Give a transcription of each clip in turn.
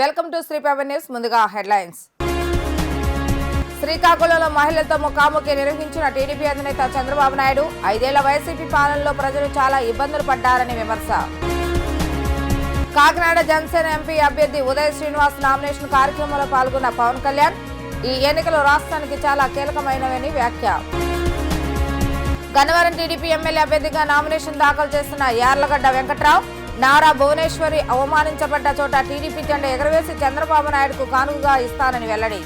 Welcome to Shri Pawan news ముందుగా headlines. శ్రీకాకుళంలో మహిళలతో ముఖాముఖి నిర్వహించిన టీడీపీ అధినేత చంద్రబాబు నాయుడు ఐదేళ్ళ వైసీపీ పాలనలో ప్రజలు చాలా ఇబ్బందులు పడ్డారని విమర్శ. కాకినాడ జనసేన ఎంపీ అభ్యర్థి ఉదయ్ శ్రీనివాస్ నామినేషన్ కార్యక్రమంలో పాల్గొన్న పవన్ కళ్యాణ్ ఈ ఎన్నికలు రాష్ట్రానికి చాలా కీలకమైనవని వ్యాఖ్య. గన్నవరం టీడీపీ ఎమ్మెల్యే అభ్యర్థిగా నామినేషన్ దాఖలు చేసిన యార్లగడ్డ వెంకట్రావు నారా భువనేశ్వరి అవమానించబడ్డ చోట టీడీపీ జెండా ఎగరవేసి చంద్రబాబు నాయుడుకు కానుకగా ఇస్తానని వెల్లడి.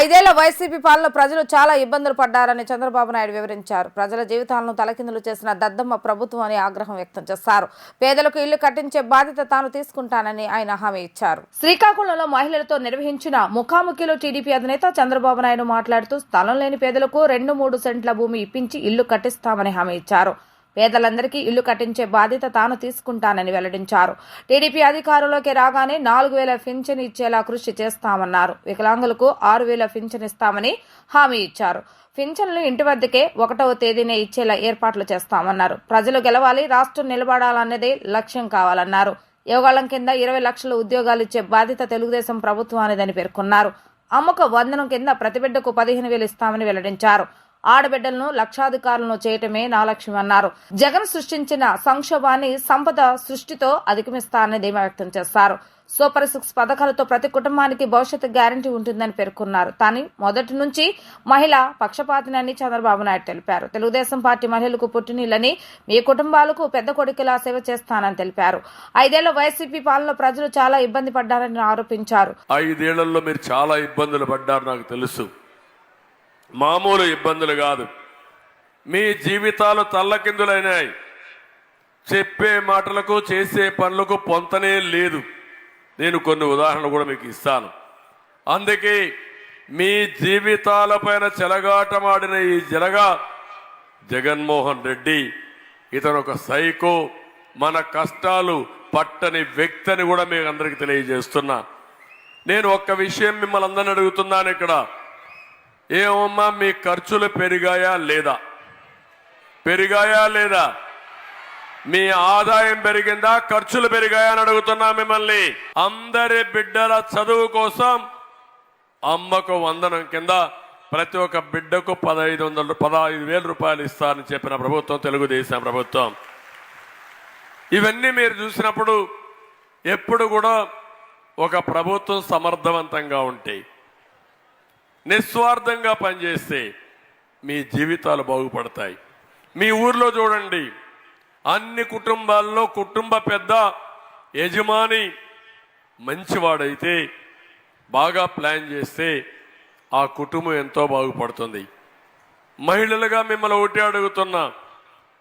ఐదేళ్ళ వైసీపీ పాలన ప్రజలు చాలా ఇబ్బందులు పడ్డారని చంద్రబాబు నాయుడు వివరించారు. ప్రజల జీవితాలను తలకిందులు చేసిన దద్దమ్మ ప్రభుత్వం అని ఆగ్రహం వ్యక్తం చేశారు. పేదలకు ఇల్లు కట్టించే బాధ్యత తాను తీసుకుంటానని ఆయన హామీ ఇచ్చారు. శ్రీకాకుళంలో మహిళలతో నిర్వహించిన ముఖాముఖిలో టీడీపీ అధినేత చంద్రబాబు నాయుడు మాట్లాడుతూ స్థలం లేని పేదలకు రెండు మూడు సెంట్ల భూమి ఇప్పించి ఇల్లు కట్టిస్తామని హామీ ఇచ్చారు. పేదలందరికీ ఇల్లు కట్టించే బాధ్యత తాను తీసుకుంటానని వెల్లడించారు. టీడీపీ అధికారంలోకి రాగానే నాలుగు వేల పింఛన్ ఇచ్చేలా కృషి చేస్తామన్నారు. వికలాంగులకు ఆరు వేల పింఛన్ ఇస్తామని హామీ ఇచ్చారు. పింఛన్లు ఇంటి వద్దకే ఒకటవ తేదీనే ఇచ్చేలా ఏర్పాట్లు చేస్తామన్నారు. ప్రజలు గెలవాలి రాష్ట్రం నిలబడాలన్నదే లక్ష్యం కావాలన్నారు. యోగాళం కింద ఇరవై లక్షల ఉద్యోగాలు ఇచ్చే బాధ్యత తెలుగుదేశం ప్రభుత్వానిదని పేర్కొన్నారు. అమ్మక వందనం కింద ప్రతి బిడ్డకు పదిహేను వేలు ఇస్తామని వెల్లడించారు. ఆడబిడ్డలను లక్షాధికారులను చేయటమే నా లక్ష్యం అన్నారు. జగన్ సృష్టించిన సంక్షోభాన్ని సంపద సృష్టితో అధిగమిస్తానని ధీమా వ్యక్తం చేశారు. సూపర్ సిక్స్ పథకాలతో ప్రతి కుటుంబానికి భవిష్యత్తు గ్యారంటీ ఉంటుందని పేర్కొన్నారు. కానీ మొదటి నుంచి మహిళ పక్షపాతినని చంద్రబాబు నాయుడు తెలిపారు. తెలుగుదేశం పార్టీ మహిళలకు పుట్టినీళ్ళని మీ కుటుంబాలకు పెద్ద కొడుకులా సేవ చేస్తానని తెలిపారు. ఐదేళ్ళ వైసీపీ పాలనలో ప్రజలు చాలా ఇబ్బంది పడ్డారని ఆరోపించారు. ఐదేళ్ళలో మీరు చాలా ఇబ్బందులు పడ్డారు నాకు తెలుసు. మామూలు ఇబ్బందులు కాదు. మీ జీవితాలు తల్లకిందులైనాయి. చెప్పే మాటలకు చేసే పనులకు పొంతనే లేదు. నేను కొన్ని ఉదాహరణలు కూడా మీకు ఇస్తాను. అందుకే మీ జీవితాలపైన చెలగాటమాడిన ఈ జలగా జగన్మోహన్ రెడ్డి ఇతను ఒక సైకో మన కష్టాలు పట్టని వ్యక్తి అని కూడా మీకు అందరికి తెలియజేస్తున్నా. నేను ఒక్క విషయం మిమ్మల్ని అందరిని అడుగుతున్నాను ఇక్కడ. ఏమమ్మా మీ ఖర్చులు పెరిగాయా లేదా? పెరిగాయా లేదా? మీ ఆదాయం పెరిగిందా? ఖర్చులు పెరిగాయా అని అడుగుతున్నా మిమ్మల్ని. అందరి బిడ్డల చదువు కోసం అమ్మకు వందనం కింద ప్రతి ఒక్క బిడ్డకు పదహైదు వందల పదహైదు వేల రూపాయలు ఇస్తారని చెప్పిన ప్రభుత్వం తెలుగుదేశం ప్రభుత్వం. ఇవన్నీ మీరు చూసినప్పుడు ఎప్పుడు కూడా ఒక ప్రభుత్వం సమర్థవంతంగా ఉంటాయి నిస్వార్థంగా పనిచేస్తే మీ జీవితాలు బాగుపడతాయి. మీ ఊర్లో చూడండి అన్ని కుటుంబాల్లో కుటుంబ పెద్ద యజమాని మంచివాడైతే బాగా ప్లాన్ చేస్తే ఆ కుటుంబం ఎంతో బాగుపడుతుంది. మహిళలుగా మిమ్మల్ని ఒకటి అడుగుతున్నా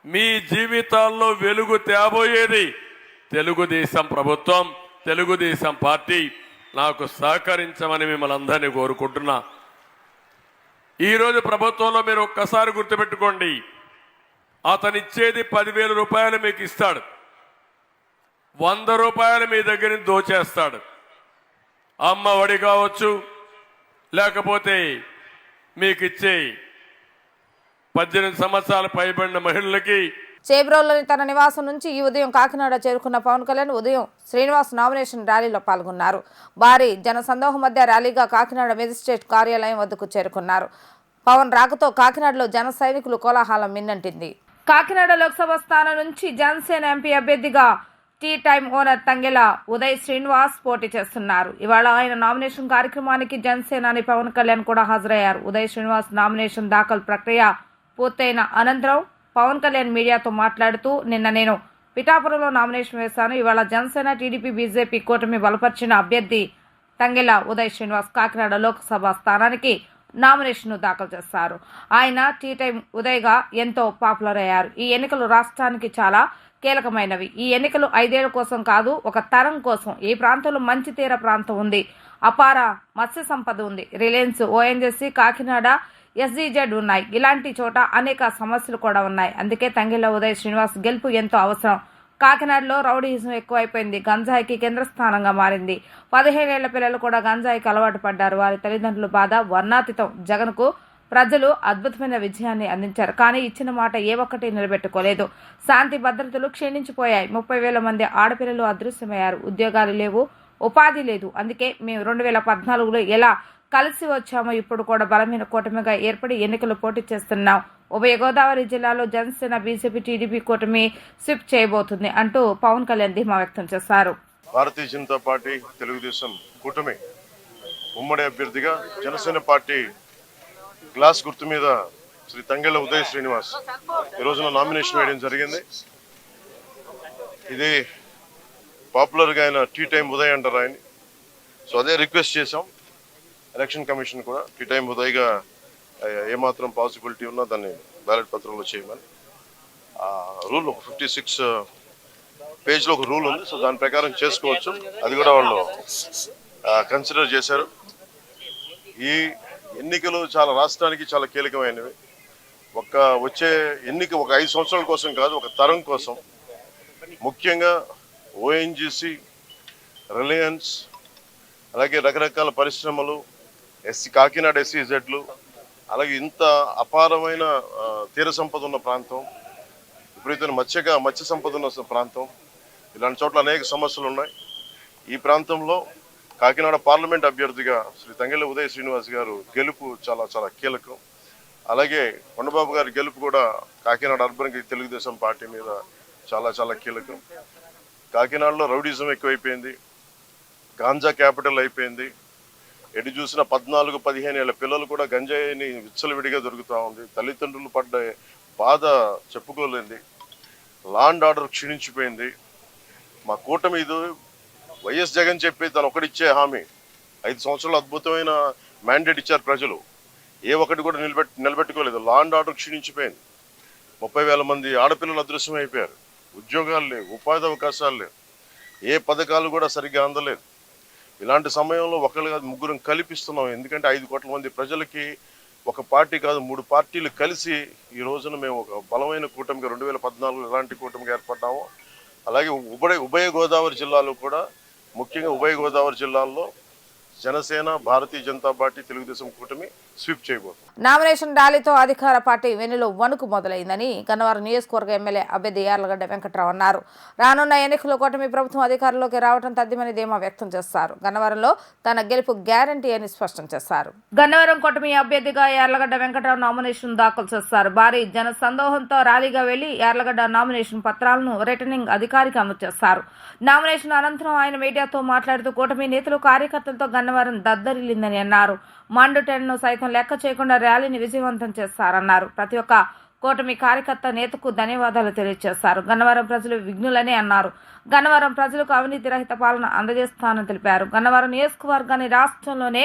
మీ జీవితాల్లో వెలుగు తేబోయేది తెలుగుదేశం ప్రభుత్వం తెలుగుదేశం పార్టీ. నాకు సహకరించమని మిమ్మల్ని అందరినీ కోరుకుంటున్నా. ఈరోజు ప్రభుత్వంలో మీరు ఒక్కసారి గుర్తుపెట్టుకోండి. అతనిచ్చేది పదివేల రూపాయలు మీకు ఇస్తాడు. వంద రూపాయలు మీ దగ్గర దోచేస్తాడు. అమ్మ ఒడి కావచ్చు లేకపోతే మీకు ఇచ్చే పద్దెనిమిది సంవత్సరాలు పైబడిన మహిళలకి చేబ్రోల్లోని తన నివాసం నుంచి ఈ ఉదయం కాకినాడ చేరుకున్న పవన్ కళ్యాణ్ ఉదయం శ్రీనివాస్ నామినేషన్ ర్యాలీలో పాల్గొన్నారు. భారీ జనసందోహం మధ్య ర్యాలీగా కాకినాడ మెజిస్ట్రేట్ కార్యాలయం వద్దకు చేరుకున్నారు. పవన్ రాకతో కాకినాడలో జన సైనికులు కోలాహలం మిన్నంటింది. కాకినాడ లోక్సభ స్థానం నుంచి జనసేన ఎంపీ అభ్యర్థిగా tea time owner Tangella Uday Srinivas పోటీ చేస్తున్నారు. ఇవాళ ఆయన నామినేషన్ కార్యక్రమానికి జనసేనాని పవన్ కళ్యాణ్ కూడా హాజరయ్యారు. ఉదయ్ శ్రీనివాస్ నామినేషన్ దాఖలు ప్రక్రియ పూర్తయిన అనంతరం పవన్ కళ్యాణ్ మీడియాతో మాట్లాడుతూ నిన్న నేను పిఠాపురంలో నామినేషన్ వేశాను. ఇవాళ జనసేన టీడీపీ బీజేపీ కూటమి బలపరిచిన అభ్యర్థి తంగెల ఉదయ్ శ్రీనివాస్ కాకినాడ లోక్సభ స్థానానికి నామినేషన్ దాఖలు చేస్తారు ఆయన టీ టైం ఉదయ్గా ఎంతో పాపులర్ అయ్యారు. ఈ ఎన్నికలు రాష్ట్రానికి చాలా కీలకమైనవి. ఈ ఎన్నికలు ఐదేళ్ళ కోసం కాదు ఒక తరం కోసం. ఈ ప్రాంతంలో మంచి తీర ప్రాంతం ఉంది. అపార మత్స్య సంపద ఉంది. రిలయన్స్ ఓఎన్జెసి కాకినాడ ఎస్జీజెడ్ ఉన్నాయి. ఇలాంటి చోట అనేక సమస్యలు కూడా ఉన్నాయి. అందుకే తంగిళ్ళ ఉదయ్ శ్రీనివాస్ గెలుపు ఎంతో అవసరం. కాకినాడలో రౌడీయిజం ఎక్కువైపోయింది. గంజాయికి కేంద్ర స్థానంగా మారింది. పదిహేనేళ్ళ పిల్లలు కూడా గంజాయికి అలవాటు పడ్డారు. వారి తల్లిదండ్రుల బాధ వర్ణాతీతం. జగన్కు ప్రజలు అద్భుతమైన విజయాన్ని అందించారు. కానీ ఇచ్చిన మాట ఏ ఒక్కటి నిలబెట్టుకోలేదు. శాంతి భద్రతలు క్షీణించిపోయాయి. ముప్పై వేల మంది ఆడపిల్లలు అదృశ్యమయ్యారు. ఉద్యోగాలు లేవు ఉపాధి లేదు. అందుకే మేము రెండు వేల పద్నాలుగులో ఎలా కలిసి వచ్చాము. ఇప్పుడు కూడా బలమైన కూటమిగా ఏర్పడి ఎన్నికలు పోటీ చేస్తున్నాం. ఉభయ గోదావరి జిల్లాలో జనసేన బీజేపీ టీడీపీ కూటమి స్విప్ చేయబోతుంది అంటూ పవన్ కళ్యాణ్ ధీమా వ్యక్తం చేశారు. భారతీయ జనతా పార్టీ తెలుగుదేశం కూటమి ఉమ్మడి అభ్యర్థిగా జనసేన పార్టీ గ్లాస్ గుర్తు మీద శ్రీ తంగెళ్ళ ఉదయ శ్రీనివాస్ ఈ రోజున నామినేషన్ వేయడం జరిగింది. ఇది పాపులర్గా ఆయన టీ టైం ఉదయ్ అంటారు ఆయన సో అదే రిక్వెస్ట్ చేశాం. ఎలక్షన్ కమిషన్ కూడా టీ టైం ఏమాత్రం పాసిబిలిటీ ఉన్నా దాన్ని బ్యాలెట్ పత్రంలో చేయమని. రూల్ ఒక ఫిఫ్టీ సిక్స్ పేజ్లో ఒక రూల్ ఉంది. సో దాని ప్రకారం చేసుకోవచ్చు. అది కూడా వాళ్ళు కన్సిడర్ చేశారు. ఈ ఎన్నికలు చాలా రాష్ట్రానికి చాలా కీలకమైనవి. ఒక వచ్చే ఎన్నిక ఒక ఐదు సంవత్సరాల కోసం కాదు ఒక తరం కోసం. ముఖ్యంగా ఓఎన్జిసి రిలయన్స్ అలాగే రకరకాల పరిశ్రమలు ఎస్సీ కాకినాడ ఎస్సీజెడ్లు అలాగే ఇంత అపారమైన తీర సంపద ఉన్న ప్రాంతం విపరీతమైన మత్స్యగా మత్స్య సంపద ఉన్న ప్రాంతం ఇలాంటి చోట్ల అనేక సమస్యలు ఉన్నాయి. ఈ ప్రాంతంలో కాకినాడ పార్లమెంట్ అభ్యర్థిగా శ్రీ తంగెళ్ళ ఉదయ్ శ్రీనివాస్ గారు గెలుపు చాలా చాలా కీలకం. అలాగే కొండబాబు గారి గెలుపు కూడా కాకినాడ అర్బన్కి తెలుగుదేశం పార్టీ మీద చాలా చాలా కీలకం. కాకినాడలో రౌడీజం ఎక్కువైపోయింది. గాంజా క్యాపిటల్ అయిపోయింది. ఎటు చూసిన పద్నాలుగు పదిహేను ఏళ్ళ పిల్లలు కూడా గంజాయిని విచ్చలవిడిగా దొరుకుతూ ఉంది. తల్లిదండ్రులు పడ్డ బాధ చెప్పుకోలేంది లాండ్ ఆర్డర్ క్షీణించిపోయింది. మా కూటమి ఇది వైఎస్ జగన్ చెప్పి తను ఒకటిచ్చే హామీ. ఐదు సంవత్సరాలు అద్భుతమైన మ్యాండేట్ ఇచ్చారు ప్రజలు. ఏ ఒక్కటి కూడా నిలబెట్ నిలబెట్టుకోలేదు. లాండ్ ఆర్డర్ క్షీణించిపోయింది. ముప్పై వేల మంది ఆడపిల్లలు అదృశ్యమైపోయారు. ఉద్యోగాలు లేవు ఉపాధి అవకాశాలు లేవు. ఏ పథకాలు కూడా సరిగ్గా అందలేదు. ఇలాంటి సమయంలో ఒకళ్ళు కాదు ముగ్గురం కల్పిస్తున్నాం. ఎందుకంటే ఐదు కోట్ల మంది ప్రజలకి ఒక పార్టీ కాదు మూడు పార్టీలు కలిసి ఈ రోజున మేము ఒక బలమైన కూటమిగా రెండు వేల పద్నాలుగు ఎలాంటి కూటమిగా ఏర్పడ్డాము. అలాగే ఉభయ ఉభయ గోదావరి జిల్లాలో కూడా ముఖ్యంగా ఉభయ గోదావరి జిల్లాల్లో జనసేన భారతీయ జనతా పార్టీ తెలుగుదేశం కూటమి స్వీప్ చేయబోతుంది. నామినేషన్ ర్యాలీతో అధికార పార్టీ వెన్నులో వణుకు మొదలైందని గన్నవరం నియోజకవర్గ ఎమ్మెల్యే అభ్యర్థి యార్లగడ్డ వెంకట్రావు అన్నారు. రానున్న ఎన్నికల్లో కూటమి ప్రభుత్వం అధికారంలోకి రావడం తథ్యమని ధీమా వ్యక్తం చేస్తారు. గన్నవరంలో తన గెలుపు గ్యారంటీ అని స్పష్టం చేశారు. గన్నవరం కూటమి అభ్యర్థిగా యార్లగడ్డ వెంకట్రావు నామినేషన్ దాఖలు చేస్తారు. భారీ జన సందోహంతో ర్యాలీగా వెళ్ళి యార్లగడ్డ నామినేషన్ పత్రాలను రిటర్నింగ్ అధికారికి అందజేస్తారు. నామినేషన్ అనంతరం ఆయన మీడియాతో మాట్లాడుతూ కూటమి నేతలు కార్యకర్తలతో గన్నవరం దద్దరిల్లిందని అన్నారు. మండు టెన్ను సైతం లెక్క చేయకుండా ర్యాలీని విజయవంతం చేస్తారన్నారు. ప్రతి ఒక్క కూటమి కార్యకర్త నేతకు ధన్యవాదాలు తెలియజేశారు. గన్నవరం ప్రజలు విఘ్నులని అన్నారు. గన్నవరం ప్రజలకు అవినీతి రహిత పాలన అందజేస్తానని తెలిపారు. గన్నవరం నియోజకవర్గాన్ని రాష్ట్రంలోనే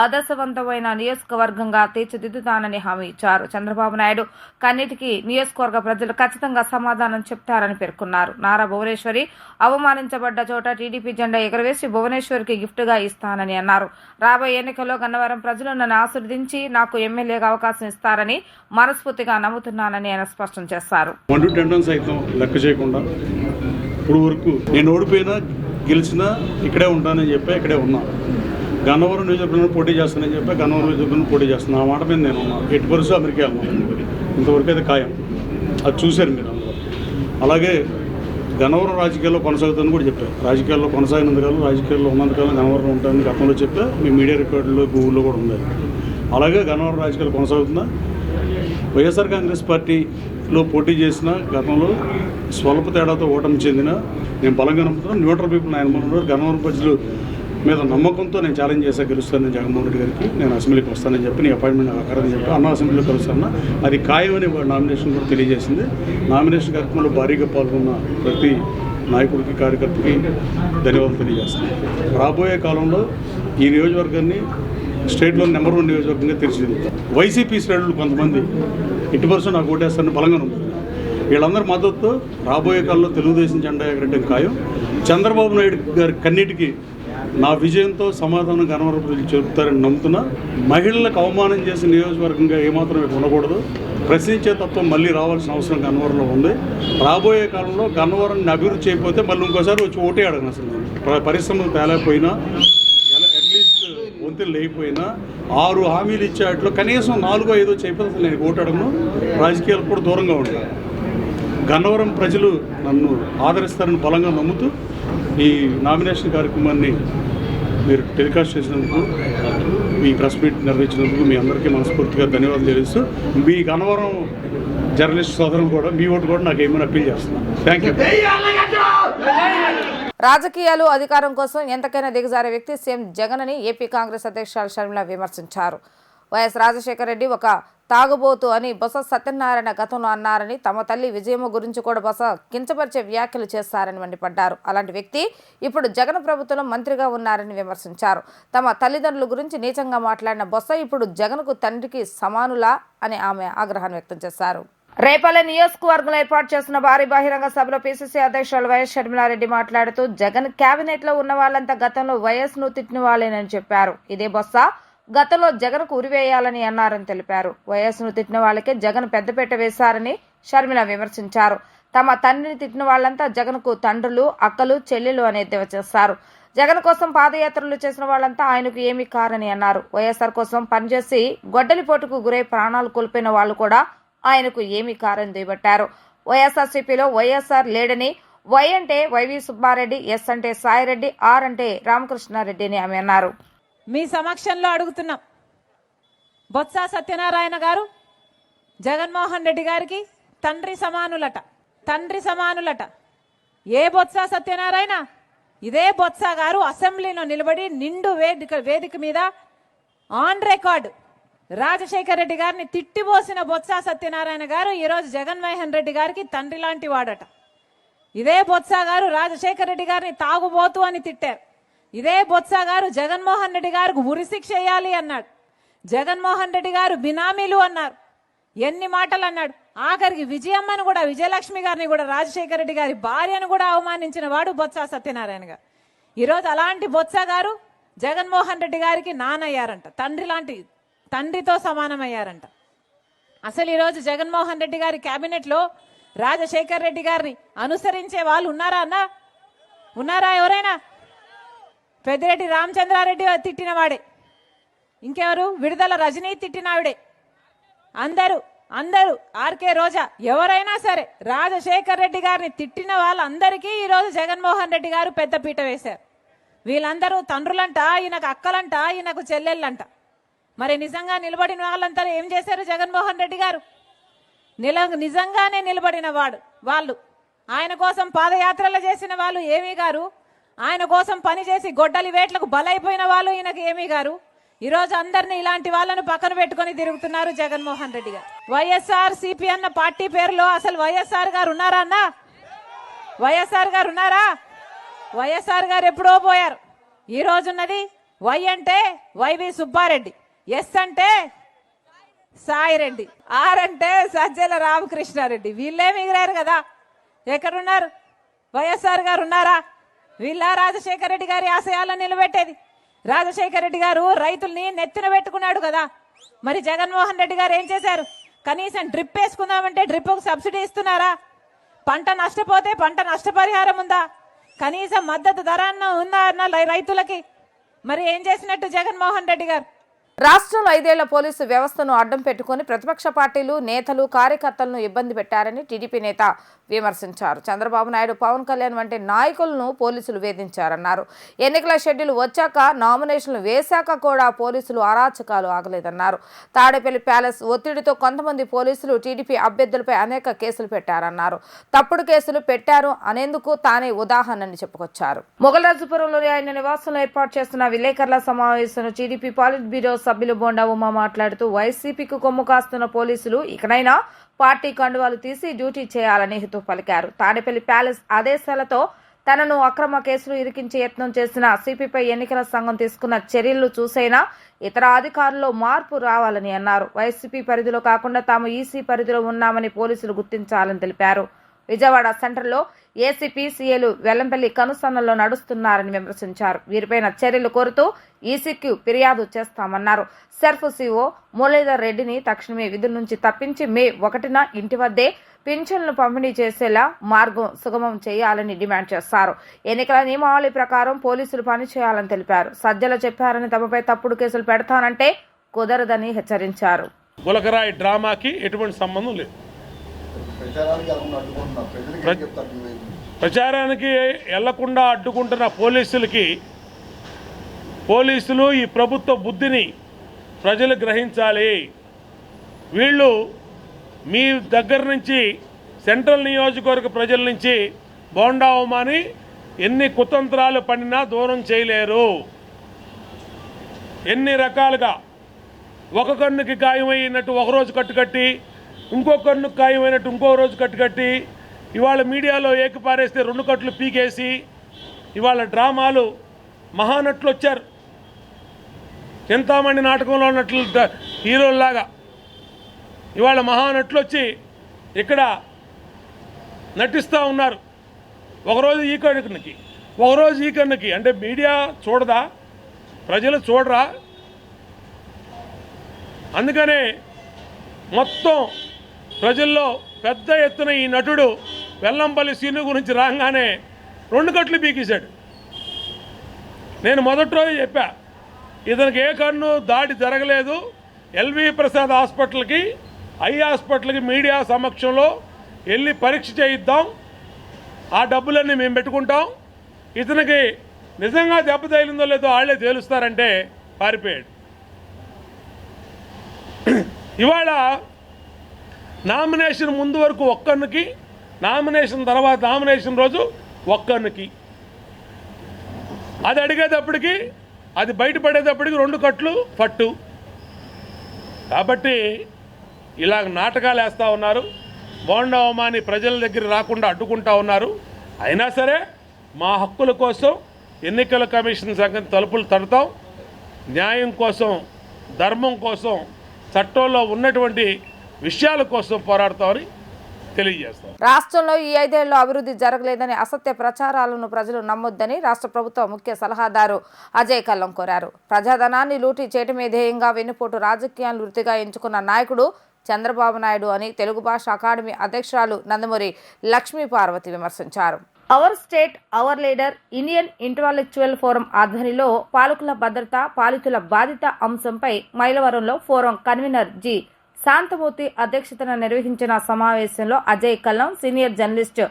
ఆదర్శవంతమైన నియోజకవర్గంగా తీర్చిదిద్దుతానని హామీ ఇచ్చారు. చంద్రబాబు నాయుడు కన్నిటికీ నియోజకవర్గ ప్రజలు ఖచ్చితంగా సమాధానం చెప్తారని పేర్కొన్నారు. నారా భువనేశ్వరి అవమానించబడ్డ చోట టీడీపీ జెండా ఎగరవేసి భువనేశ్వరికి గిఫ్ట్గా ఇస్తానని అన్నారు. రాబోయే ఎన్నికల్లో గన్నవరం ప్రజలు నన్ను ఆశీర్వదించి నాకు ఎమ్మెల్యేగా అవకాశం ఇస్తారని మనస్ఫూర్తిగా నమ్ముతున్నానని ఆయన స్పష్టం చేశారు. సైతం లెక్క చేయకుండా ఇప్పుడు వరకు నేను ఓడిపోయినా గెలిచినా ఇక్కడే ఉంటానని చెప్పి ఇక్కడే ఉన్నా. గన్నవరం నియోజకవర్గంలో పోటీ చేస్తానని చెప్పి గన్నవరం నియోజకవర్గంలో పోటీ చేస్తున్నా. ఆ మాట మీద నేను ఉన్నా. ఎట్టి పరిస్థితి అమెరికా వెళ్ళాను. ఇంతవరకు అయితే ఖాయం. అది చూశారు మీరు అందరూ. అలాగే గన్నవరం రాజకీయాల్లో కొనసాగుతుందని కూడా చెప్పారు. రాజకీయాల్లో కొనసాగినందుకాలం రాజకీయాల్లో ఉన్నందుకాలం గన్నవరం ఉంటానని గతంలో చెప్తే మీ మీడియా రికార్డులో గూగుల్లో కూడా ఉంది. అలాగే గన్నవరం రాజకీయాలు కొనసాగుతున్నా. వైఎస్ఆర్ కాంగ్రెస్ పార్టీ లో పోటీ చేసిన గతంలో స్వల్ప తేడాతో ఓటమి చెందిన నేను బలంగా నమ్ముతున్నాను. న్యూట్రల్ పీపుల్ ఆయన రెడ్డి గన్నవరం ప్రజలు మీద నమ్మకంతో నేను ఛాలెంజ్ చేసా గెలుస్తానని జగన్మోహన్ రెడ్డి గారికి. నేను అసెంబ్లీకి వస్తానని చెప్పి నీ అపాయింట్మెంట్ నాకు అక్కడని చెప్పి అన్న అసెంబ్లీలో కలుస్తాను అది ఖాయమని నామినేషన్ కూడా తెలియజేసింది. నామినేషన్ కార్యక్రమంలో భారీగా పాల్గొన్న ప్రతి నాయకుడికి కార్యకర్తకి ధన్యవాదాలు తెలియజేస్తాను రాబోయే కాలంలో ఈ నియోజకవర్గాన్ని స్టేట్లో నెంబర్ వన్ నియోజకవర్గంగా తీర్చిదిద్దుతాం వైసీపీ శ్రేణులు కొంతమంది ఎట్టి పర్సెంట్ నాకు ఓటేస్తారని బలంగా నమ్ముతున్నారు వీళ్ళందరి మద్దతుతో రాబోయే కాలంలో తెలుగుదేశం జెండా ఎగరటం ఖాయం. చంద్రబాబు నాయుడు గారి కన్నిటికి నా విజయంతో సమాధానం గనవరం చెబుతారని నమ్ముతున్నా. మహిళలకు అవమానం చేసిన నియోజకవర్గంగా ఏమాత్రం ఇక్కడ ఉండకూడదు. ప్రశ్నించే తత్వం మళ్ళీ రావాల్సిన అవసరం గన్నవరంలో ఉంది. రాబోయే కాలంలో గన్నవరాన్ని అభివృద్ధి చేయకపోతే మళ్ళీ ఇంకోసారి వచ్చి ఓటే అడగను అసలు. పరిశ్రమలు తేలేకపోయినా మంత్రి లేకపోయినా ఆరు హామీలు ఇచ్చేట్లో కనీసం నాలుగో ఐదో చెప్పేది నేను ఓటడను రాజకీయాలకు కూడా దూరంగా ఉంటాను గన్నవరం ప్రజలు నన్ను ఆదరిస్తారని బలంగా నమ్ముతూ ఈ నామినేషన్ కార్యక్రమాన్ని మీరు టెలికాస్ట్ చేసినందుకు మీ ప్రెస్ మీట్ నిర్వహించినందుకు మీ అందరికీ మనస్ఫూర్తిగా ధన్యవాదాలు తెలుస్తూ మీ గన్నవరం జర్నలిస్ట్ సోదరులు కూడా మీ ఓటు కూడా నాకు ఏమైనా అప్పీల్ చేస్తున్నాను థ్యాంక్ యూ రాజకీయాలు అధికారం కోసం ఎంతకైనా దిగజారే వ్యక్తి సీఎం జగన్ అని ఏపీ కాంగ్రెస్ అధ్యక్షురాలు షర్మిల విమర్శించారు. వైఎస్ రాజశేఖర రెడ్డి ఒక తాగుబోతు అని బొత్స సత్యనారాయణ గతంలో అన్నారని తమ తల్లి విజయమ్మ గురించి కూడా బొత్స కించపరిచే వ్యాఖ్యలు చేస్తారని మండిపడ్డారు. అలాంటి వ్యక్తి ఇప్పుడు జగన్ ప్రభుత్వంలో మంత్రిగా ఉన్నారని విమర్శించారు. తమ తల్లిదండ్రుల గురించి నీచంగా మాట్లాడిన బొత్స ఇప్పుడు జగన్కు తండ్రికి సమానులా అని ఆమె ఆగ్రహాన్ని వ్యక్తం చేశారు. రేపల్లె నియోజకవర్గంలో ఏర్పాటు చేసిన భారీ బహిరంగ సభలో పిసిసి అధ్యక్షులు వైఎస్ షర్మిలారెడ్డి మాట్లాడుతూ జగన్ కేబినెట్లో ఉన్న వాళ్ళంతా గతంలో వైఎస్ను తిట్టిన వాళ్ళేనని చెప్పారు. ఇదే బొత్స గతంలో జగన్కు ఉరివేయాలని అన్నారని తెలిపారు. వైఎస్ను తిట్టిన వాళ్ళకే జగన్ పెద్దపేట వేశారని షర్మిల విమర్శించారు. తమ తండ్రిని తిట్టిన వాళ్ళంతా జగన్కు తండ్రులు అక్కలు చెల్లెలు అని ఎద్దేవా చేశారు. జగన్ కోసం పాదయాత్రలు చేసిన వాళ్ళంతా ఆయనకు ఏమీ కారని అన్నారు. వైఎస్ఆర్ కోసం పనిచేసి గొడ్డలిపోటుకు గురై ప్రాణాలు కోల్పోయిన వాళ్ళు కూడా ఆయనకు ఏమి కారం దుయ్యబట్టారు వైఎస్ఆర్సీపీలో వైఎస్ఆర్ లేడని వై అంటే వైవి సుబ్బారెడ్డి ఎస్ అంటే సాయిరెడ్డి ఆర్ అంటే రామకృష్ణారెడ్డి అని ఆమె అన్నారు. మీ సమక్షంలో అడుగుతున్నాం. బొత్స సత్యనారాయణ గారు జగన్మోహన్ రెడ్డి గారికి తండ్రి సమానులట తండ్రి సమానులట. ఏ బొత్స సత్యనారాయణ? ఇదే బొత్స గారు అసెంబ్లీలో నిలబడి నిండు వేదిక వేదిక మీద ఆన్ రికార్డు రాజశేఖర రెడ్డి గారిని తిట్టిపోసిన బొత్స సత్యనారాయణ గారు ఈరోజు జగన్మోహన్ రెడ్డి గారికి తండ్రి లాంటి వాడట. ఇదే బొత్స గారు రాజశేఖర రెడ్డి గారిని తాగుబోతు అని తిట్టారు. ఇదే బొత్స గారు జగన్మోహన్ రెడ్డి గారికి ఉరిశిక్ష వేయాలి అన్నాడు. జగన్మోహన్ రెడ్డి గారు బినామీలు అన్నారు. ఎన్ని మాటలు అన్నాడు. ఆఖరికి విజయమ్మను కూడా విజయలక్ష్మి గారిని కూడా రాజశేఖర రెడ్డి గారి భార్యను కూడా అవమానించిన వాడు బొత్స సత్యనారాయణ గారు. ఈరోజు అలాంటి బొత్స గారు జగన్మోహన్ రెడ్డి గారికి నానయ్యారంట. తండ్రి లాంటి తండ్రితో సమానమయ్యారంట. అసలు ఈరోజు జగన్మోహన్ రెడ్డి గారి క్యాబినెట్లో రాజశేఖర్ రెడ్డి గారిని అనుసరించే వాళ్ళు ఉన్నారా అన్న? ఉన్నారా ఎవరైనా? పెద్దిరెడ్డి రామచంద్రారెడ్డి తిట్టిన వాడే. ఇంకెవరు? విడుదల రజనీ తిట్టినావిడే అందరూ అందరూ ఆర్కే రోజా ఎవరైనా సరే రాజశేఖర్ రెడ్డి గారిని తిట్టిన వాళ్ళందరికీ ఈరోజు జగన్మోహన్ రెడ్డి గారు పెద్ద పీట వేశారు. వీళ్ళందరూ తండ్రులంట ఈయనకు అక్కలంట ఈయనకు చెల్లెళ్ళంట. మరి నిజంగా నిలబడిన వాళ్ళంతా ఏం చేశారు జగన్మోహన్ రెడ్డి గారు? నిల నిజంగానే నిలబడిన వాడు వాళ్ళు. ఆయన కోసం పాదయాత్రలు చేసిన వాళ్ళు ఏమీ గారు? ఆయన కోసం పనిచేసి గొడ్డలి వేట్లకు బలైపోయిన వాళ్ళు ఈయనకు ఏమీ గారు? ఈరోజు అందరిని ఇలాంటి వాళ్ళను పక్కన పెట్టుకొని తిరుగుతున్నారు జగన్మోహన్ రెడ్డి గారు. వైఎస్ఆర్ సిపి అన్న పార్టీ పేరులో అసలు వైఎస్ఆర్ గారు ఉన్నారా అన్న? వైఎస్ఆర్ గారు ఉన్నారా? వైఎస్ఆర్ గారు ఎప్పుడో పోయారు. ఈ రోజున్నది వై అంటే వైవి సుబ్బారెడ్డి. ఎస్ అంటే సాయిరెడ్డి ఆర్ అంటే సజ్జల రామకృష్ణారెడ్డి. వీళ్ళే మిగిలారు కదా. ఎక్కడున్నారు? వైఎస్ఆర్ గారు ఉన్నారా? వీళ్ళ రాజశేఖర రెడ్డి గారి ఆశయాలను నిలబెట్టేది? రాజశేఖర రెడ్డి గారు రైతుల్ని నెత్తిన పెట్టుకున్నాడు కదా. మరి జగన్మోహన్ రెడ్డి గారు ఏం చేశారు? కనీసం డ్రిప్ వేసుకుందామంటే డ్రిప్కు సబ్సిడీ ఇస్తున్నారా? పంట నష్టపోతే పంట నష్టపరిహారం ఉందా? కనీసం మద్దతు ధర అన్న ఉందా అన్న రైతులకి? మరి ఏం చేసినట్టు జగన్మోహన్ రెడ్డి గారు? రాష్ట్రంలో ఐదేళ్ళ పోలీసు వ్యవస్థను అడ్డం పెట్టుకుని ప్రతిపక్ష పార్టీలు నేతలు కార్యకర్తలను ఇబ్బంది పెట్టారని టీడీపీ నేత విమర్శించారు. చంద్రబాబు నాయుడు పవన్ కళ్యాణ్ వంటి నాయకులను పోలీసులు వేధించారన్నారు. ఎన్నికల షెడ్యూల్ వచ్చాక నామినేషన్లు వేశాక కూడా పోలీసులు అరాచకాలు ఆగలేదన్నారు. తాడేపల్లి ప్యాలెస్ ఒత్తిడితో కొంతమంది పోలీసులు టీడీపీ అభ్యర్థులపై అనేక కేసులు పెట్టారన్నారు. తప్పుడు కేసులు పెట్టారు అనేందుకు తానే ఉదాహరణని చెప్పుకొచ్చారు. మొగలరాజుపురంలోని ఆయన నివాసంలో ఏర్పాటు చేస్తున్న విలేకరుల సమావేశంలో టీడీపీ పాలిట్ బ్యూరో సభ్యులు బొండా ఉమా మాట్లాడుతూ వైసీపీకి కొమ్ము కాస్తున్న పోలీసులు ఇకనైనా పార్టీ కండువాలు తీసి డ్యూటీ చేయాలని హితవు పలికారు. తాడేపల్లి ప్యాలెస్ ఆదేశాలతో తనను అక్రమ కేసులు ఇరికించే యత్నం చేసిన సిపిపై ఎన్నికల సంఘం తీసుకున్న చర్యలు చూసైనా ఇతర అధికారుల్లో మార్పు రావాలని అన్నారు. వైసీపీ పరిధిలో కాకుండా తాము ఈసీ పరిధిలో ఉన్నామని పోలీసులు గుర్తించాలని తెలిపారు. విజయవాడ సెంటర్లో ఏసీపీ సీఏలు వెల్లంపల్లి కనుసన్నల్లో నడుస్తున్నారని విమర్శించారు. వీరిపైన చర్యలు కోరుతూ ఈసీకి ఫిర్యాదు చేస్తామన్నారు. సెర్ఫ్ సీఓ మురళీధర్ రెడ్డిని తక్షణమే విధుల నుంచి తప్పించి మే ఒకటిన ఇంటి వద్దే పింఛన్లు పంపిణీ చేసేలా మార్గం సుగమం చేయాలని డిమాండ్ చేస్తారు ఎన్నికల నియమావళి ప్రకారం పోలీసులు పనిచేయాలని తెలిపారు. సజ్జలు చెప్పారని తమపై తప్పుడు కేసులు పెడతానంటే కుదరదని హెచ్చరించారు. గులకరాయి డ్రామాకి ఎటువంటి సంబంధం లేదు. ప్రచారానికి వెళ్ళకుండా అడ్డుకుంటున్న పోలీసులకి పోలీసులు ఈ ప్రభుత్వ బుద్ధిని ప్రజలు గ్రహించాలి. వీళ్ళు మీ దగ్గర నుంచి సెంట్రల్ నియోజకవర్గ ప్రజల నుంచి బోండా ఉమాని ఎన్ని కుతంత్రాలు పడినా దూరం చేయలేరు. ఎన్ని రకాలుగా ఒక కన్నుకి గాయమైనట్టు ఒక రోజు కట్టుకట్టి ఇంకో కన్నుకి గాయమైనట్టు ఇంకో రోజు కట్టుకట్టి ఇవాళ మీడియాలో ఏకపారేస్తే రెండు కట్లు పీకేసి ఇవాళ డ్రామాలు మహానట్లు వచ్చారు. చింతామణి నాటకంలో ఉన్నట్లు హీరోల్లాగా. ఇవాళ మహానట్లు వచ్చి ఇక్కడ నటిస్తూ ఉన్నారు. ఒకరోజు ఈ కన్నుకి ఒకరోజు ఈ కన్నుకి. అంటే మీడియా చూడదా? ప్రజలు చూడరా? అందుకనే మొత్తం ప్రజల్లో పెద్ద ఎత్తున ఈ నటుడు వెల్లంపల్లి సీను గురించి రాగానే రెండు కట్లు పీకేశాడు. నేను మొదటి రోజు చెప్పా ఇతనికి ఏ కన్ను దాడి జరగలేదు. ఎల్వి ప్రసాద్ హాస్పిటల్కి ఐ హాస్పిటల్కి మీడియా సమక్షంలో వెళ్ళి పరీక్ష చేయిద్దాం. ఆ డబ్బులన్నీ మేము పెట్టుకుంటాం. ఇతనికి నిజంగా దెబ్బ తగిలిందో లేదో వాళ్ళే తేలుస్తారంటే పారిపోయాడు. ఇవాళ నామినేషన్ ముందు వరకు ఒక్కరికి నామినేషన్ తర్వాత నామినేషన్ రోజు ఒక్కరికి అది అడిగేటప్పటికి అది బయటపడేటప్పటికి రెండు కట్లు పట్టు. కాబట్టి ఇలా నాటకాలు వేస్తూ ఉన్నారు. బోండవమాని ప్రజల దగ్గర రాకుండా అడ్డుకుంటా ఉన్నారు. అయినా సరే మా హక్కుల కోసం ఎన్నికల కమిషన్ సంగతి తలుపులు తడతాం. న్యాయం కోసం ధర్మం కోసం చట్టంలో ఉన్నటువంటి విషయాల కోసం పోరాడతామని తెలియజేస్తాం. రాష్ట్రంలో ఈ ఐదేళ్ళలో అభివృద్ధి జరగలేదని అసత్య ప్రచారాలను ప్రజలు నమ్మొద్దని రాష్ట్ర ప్రభుత్వ ముఖ్య సలహాదారు అజయ్ కల్లం కోరారు. ప్రజాధనాన్ని లూటీ చేయటమే ధ్యేయంగా వెన్నుపోటు రాజకీయాలను వృత్తిగా ఎంచుకున్న నాయకుడు చంద్రబాబు నాయుడు అని తెలుగు భాష అకాడమీ అధ్యక్షురాలు నందమూరి లక్ష్మీ పార్వతి విమర్శించారు. Our state our leader Indian intellectual forum ఆధ్వర్యంలో పాలకుల భద్రత పాలితుల బాధిత అంశంపై మైలవరంలో ఫోరం కన్వీనర్ జి. శాంతమూర్తి అధ్యక్షతన నిర్వహించిన సమావేశంలో అజయ్ కల్లం సీనియర్ జర్నలిస్ట్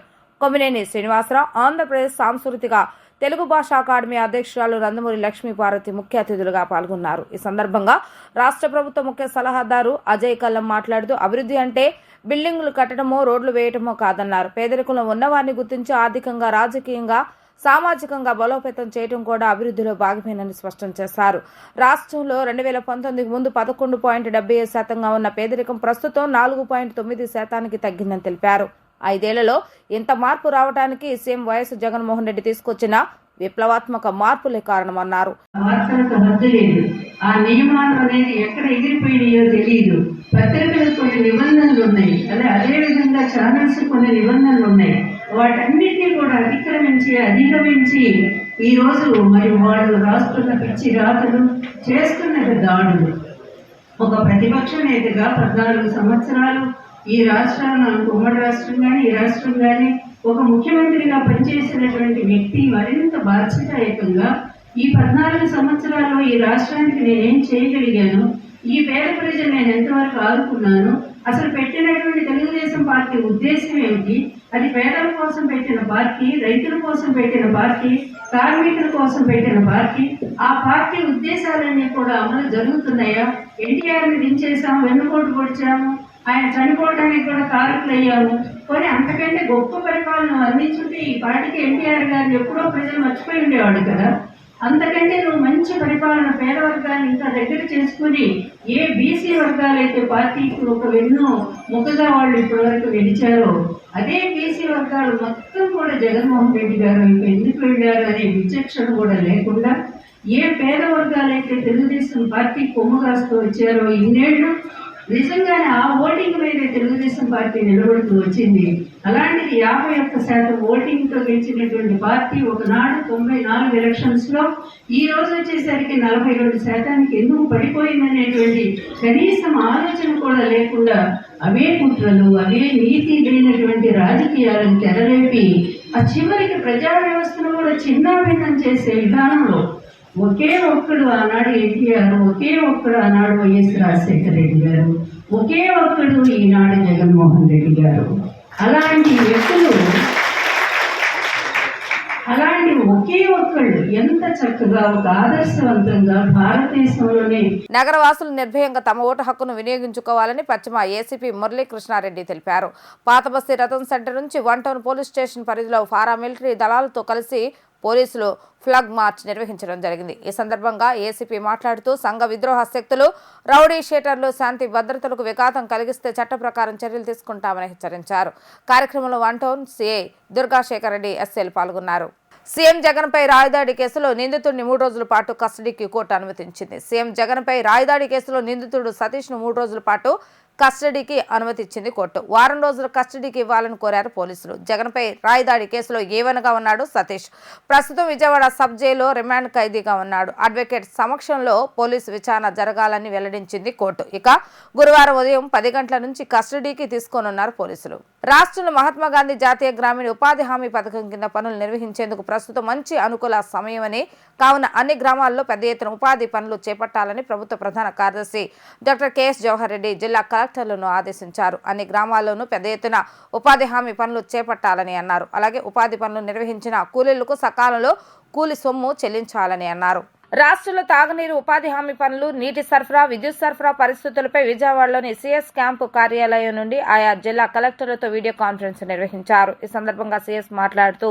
కొమినేని శ్రీనివాసరావు ఆంధ్రప్రదేశ్ సాంస్కృతిక తెలుగు భాషా అకాడమీ అధ్యక్షురాలు నందమూరి లక్ష్మీ పార్వతి ముఖ్య అతిథులుగా పాల్గొన్నారు. ఈ సందర్భంగా రాష్ట్ర ప్రభుత్వ ముఖ్య సలహాదారు అజయ్ కల్లం మాట్లాడుతూ అభివృద్ధి అంటే బిల్డింగులు కట్టడమో రోడ్లు వేయటమో కాదన్నారు. పేదరికంలో ఉన్నవారిని గుర్తించి ఆర్థికంగా రాజకీయంగా సామాజికంగా బలోపేతం చేయడం కూడా అభివృద్ధిలో భాగమేనని స్పష్టం చేశారు. రాష్ట్రంలో రెండు వేల పంతొమ్మిదికి ముందు పదకొండు పాయింట్ డెబ్బై ఐదు శాతంగా ఉన్న పేదరికం ప్రస్తుతం నాలుగు పాయింట్ తొమ్మిది శాతానికి తగ్గిందని తెలిపారు. ఐదేళ్ళలో ఇంత మార్పు రావడానికి సీఎం వైఎస్ జగన్మోహన్ రెడ్డి తీసుకొచ్చిన విప్లవాత్మక మార్పులే కారణమన్నారు. ఆ నియమాలు అనేది ఎక్కడ ఎగిరిపోయినాయో తెలియదు పత్రికలకు కొన్ని నిబంధనలు ఉన్నాయి. అదే అదే విధంగా ఛానల్స్ కొన్ని నిబంధనలు ఉన్నాయి. వాటన్నిటినీ అతిక్రమించి అధిగమించి ఈ రోజు మరి వాళ్ళు రాస్తున్న పిచ్చి రాతలు చేస్తున్న దాడులు. ఒక ప్రతిపక్ష నేతగా పద్నాలుగు సంవత్సరాలు ఈ రాష్ట్రాలను ఉమ్మడి రాష్ట్రం కానీ ఈ రాష్ట్రం కానీ ఒక ముఖ్యమంత్రిగా పనిచేసినటువంటి వ్యక్తి మరింత బాధ్యతాయుతంగా ఈ పద్నాలుగు సంవత్సరాల్లో ఈ రాష్ట్రానికి నేనేం చేయగలిగాను ఈ పేద ప్రజలు నేను ఎంతవరకు ఆదుకున్నాను అసలు పెట్టినటువంటి తెలుగుదేశం పార్టీ ఉద్దేశం ఏమిటి? అది పేదల కోసం పెట్టిన పార్టీ రైతుల కోసం పెట్టిన పార్టీ కార్మికుల కోసం పెట్టిన పార్టీ. ఆ పార్టీ ఉద్దేశాలన్నీ కూడా అమలు జరుగుతున్నాయా? ఎన్టీఆర్ని దించేసాము వెన్నుపోటు పొడిచాము ఆయన చనిపోవడానికి కూడా కారకులయ్యాము. కానీ అంతకంటే గొప్ప పరిపాలన అందించుంటే ఈ పార్టీకి ఎన్టీఆర్ గారిని ఎప్పుడో ప్రజలు మర్చిపోయి ఉండేవాడు కదా. అంతకంటే నువ్వు మంచి పరిపాలన పేద వర్గాన్ని ఇంకా దగ్గర చేసుకుని ఏ బీసీ వర్గాలైతే పార్టీకి ఒక వెన్ను ముఖగా వాళ్ళు ఇప్పటివరకు గెలిచారో అదే బీసీ వర్గాలు మొత్తం కూడా జగన్మోహన్ రెడ్డి గారు ఇంకా ఎందుకు వెళ్ళారు అనే విచక్షణ కూడా లేకుండా ఏ పేద వర్గాలైతే తెలుగుదేశం పార్టీ కొమ్ము కాస్తూ వచ్చారో ఇన్నేళ్ళు నిజంగానే ఆ ఓటింగ్ మీద తెలుగుదేశం పార్టీ నిలబడుతూ వచ్చింది. అలాంటిది యాభై ఒక్క శాతం ఓటింగ్తో గెలిచినటువంటి పార్టీ ఒకనాడు తొంభై నాలుగు ఎలక్షన్స్లో ఈ రోజు వచ్చేసరికి నలభై రెండు శాతానికి ఎందుకు పడిపోయిందనేటువంటి కనీసం ఆలోచన కూడా లేకుండా అవే కుట్రలు అవే నీతి లేనటువంటి రాజకీయాలను తెరలేపి ఆ చివరికి ప్రజా వ్యవస్థను కూడా చిన్నాభిన్నం చేసే విధానంలో ఒకే ఒక్కడు ఆనాడు ఎన్టీఆర్ ఒకే ఒక్కడు ఆనాడు వైఎస్ రాజశేఖర రెడ్డి గారు ఒకే ఒక్కడు ఈనాడు జగన్మోహన్ రెడ్డి గారు. అలాంటి వ్యక్తులు అలాంటి ఒకే ఒక్కళ్ళు ఎంత చక్కగా ఒక ఆదర్శవంతంగా భారతదేశంలోనే నగరవాసులు నిర్భయంగా తమ ఓటు హక్కును వినియోగించుకోవాలని పశ్చిమ ఏసీపీ మురళీకృష్ణారెడ్డి తెలిపారు. పాతబస్తీ రతన్ సెంటర్ నుంచి వన్ టౌన్ పోలీస్ స్టేషన్ పరిధిలో పారామిలిటరీ దళాలతో కలిసి పోలీసులు ఫ్లాగ్ మార్చ్ నిర్వహించడం జరిగింది. ఈ సందర్భంగా ఏసీపీ మాట్లాడుతూ సంఘ విద్రోహ శక్తులు రౌడీ షేటర్లు శాంతి భద్రతలకు విఘాతం కలిగిస్తే చట్ట ప్రకారం చర్యలు తీసుకుంటామని హెచ్చరించారు. కార్యక్రమంలో one town CI Durgashekar Reddy SL పాల్గొన్నారు. సీఎం జగన్పై రాయదాడి కేసులో నిందితుడిని మూడు రోజుల పాటు కస్టడీకి కోర్టు అనుమతించింది. సీఎం జగన్పై రాయదాడి కేసులో నిందితుడు సతీష్ను మూడు రోజుల పాటు కస్టడీకి అనుమతిచ్చింది కోర్టు. వారం రోజులు కస్టడీకి ఇవ్వాలని కోరారు పోలీసులు. జగన్పై రాయదాడి కేసులో ఏవనగా ఉన్నాడు సతీష్. ప్రస్తుతం విజయవాడ సబ్ జైల్లో రిమాండ్ ఖైదీగా ఉన్నాడు. అడ్వకేట్ సమక్షంలో పోలీసు విచారణ జరగాలని వెల్లడించింది కోర్టు. ఇక గురువారం ఉదయం పది గంటల నుంచి కస్టడీకి తీసుకోనున్నారు పోలీసులు. రాష్ట్రంలో మహాత్మా గాంధీ జాతీయ గ్రామీణ ఉపాధి హామీ పథకం కింద పనులు నిర్వహించేందుకు ప్రస్తుతం మంచి అనుకూల సమయమని కావున అన్ని గ్రామాల్లో పెద్ద ఎత్తున ఉపాధి పనులు చేపట్టాలని ప్రభుత్వ ప్రధాన కార్యదర్శి డాక్టర్ కెఎస్ జవహర్ రెడ్డి జిల్లా కలెక్టర్లను ఆదేశించారు. అన్ని గ్రామాల్లోనూ పెద్ద ఎత్తున ఉపాధి హామీ పనులు చేపట్టాలని అన్నారు. అలాగే ఉపాధి పనులు నిర్వహించిన కూలీలకు సకాలంలో కూలి సొమ్ము చెల్లించాలని అన్నారు. రాష్ట్రంలో తాగునీరు ఉపాధి హామీ పనులు నీటి సరఫరా విద్యుత్ సరఫరా పరిస్థితులపై విజయవాడలోని సీఎస్ క్యాంపు కార్యాలయం నుండి ఆయా జిల్లా కలెక్టర్లతో వీడియో కాన్ఫరెన్స్ నిర్వహించారు. ఈ సందర్భంగా సిఎస్ మాట్లాడుతూ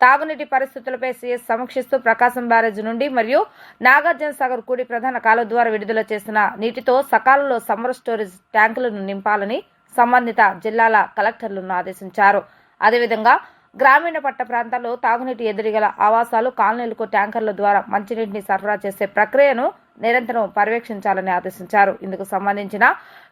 తాగునీటి పరిస్థితులపై సీఎస్ సమీక్షిస్తూ ప్రకాశం బ్యారేజ్ నుండి మరియు నాగార్జున సాగర్ కూడి ప్రధాన కాలువ ద్వారా విడుదల చేసిన నీటితో సకాలంలో సమ్మర్ స్టోరేజ్ ట్యాంకులను నింపాలని సంబంధిత జిల్లాల కలెక్టర్లను ఆదేశించారు. అదేవిధంగా గ్రామీణ పట్ట ప్రాంతాల్లో తాగునీటి ఎదురుగల ఆవాసాలు కాలనీలకు ట్యాంకర్ల ద్వారా మంచినీటిని సరఫరా చేసే ప్రక్రియను నిరంతరం పర్యవేక్షించాలని ఆదేశించారు. ఇందుకు సంబంధించిన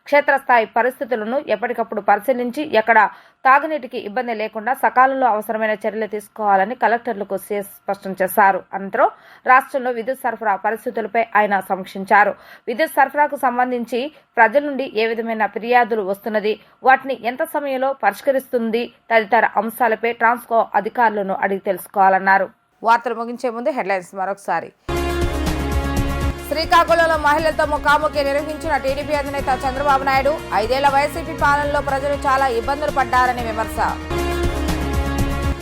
క్షేత్రస్థాయి పరిస్థితులను ఎప్పటికప్పుడు పరిశీలించి ఎక్కడ తాగునీటికి ఇబ్బంది లేకుండా సకాలంలో అవసరమైన చర్యలు తీసుకోవాలని కలెక్టర్లకు సీఎస్ స్పష్టం చేశారు. అనంతరం రాష్ట్రంలో విద్యుత్ సరఫరా పరిస్థితులపై ఆయన సమీక్షించారు. విద్యుత్ సరఫరాకు సంబంధించి ప్రజల నుండి ఏ విధమైన ఫిర్యాదులు వస్తున్నది వాటిని ఎంత సమయంలో పరిష్కరిస్తుంది తదితర అంశాలపై ట్రాన్స్కో అధికారులను అడిగి తెలుసుకోవాలన్నారు. వార్తలు ముగించే ముందు హెడ్లైన్స్ మరొకసారి. శ్రీకాకుళంలో మహిళలతో ముఖాముఖి నిర్వహించిన టీడీపీ అధినేత చంద్రబాబు నాయుడు ఐదేళ్ళ వైసీపీ పాలనలో ప్రజలు చాలా ఇబ్బందులు పడ్డారని విమర్శ.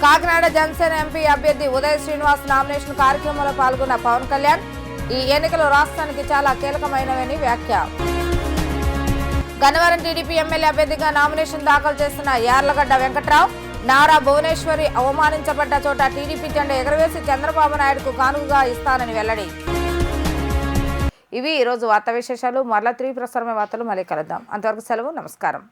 కాకినాడ జనసేన ఎంపీ అభ్యర్థి ఉదయ్ శ్రీనివాస్ నామినేషన్ కార్యక్రమంలో పాల్గొన్న పవన్ కళ్యాణ్ ఈ ఎన్నికలు రాష్ట్రానికి చాలా కీలకమైనవని వ్యాఖ్య. గన్నవరం టీడీపీ ఎమ్మెల్యే అభ్యర్థిగా నామినేషన్ దాఖలు చేసిన యార్లగడ్డ వెంకట్రావు నారా భువనేశ్వరి అవమానించబడ్డ చోట టీడీపీ జెండా ఎగరవేసి చంద్రబాబు నాయుడుకు కానుకగా ఇస్తానని వెల్లడి. ఇవి ఈరోజు వార్తా విశేషాలు మరలా త్రీ ప్రసారమే వార్తలు మళ్ళీ కలుద్దాం. అంతవరకు సెలవు నమస్కారం.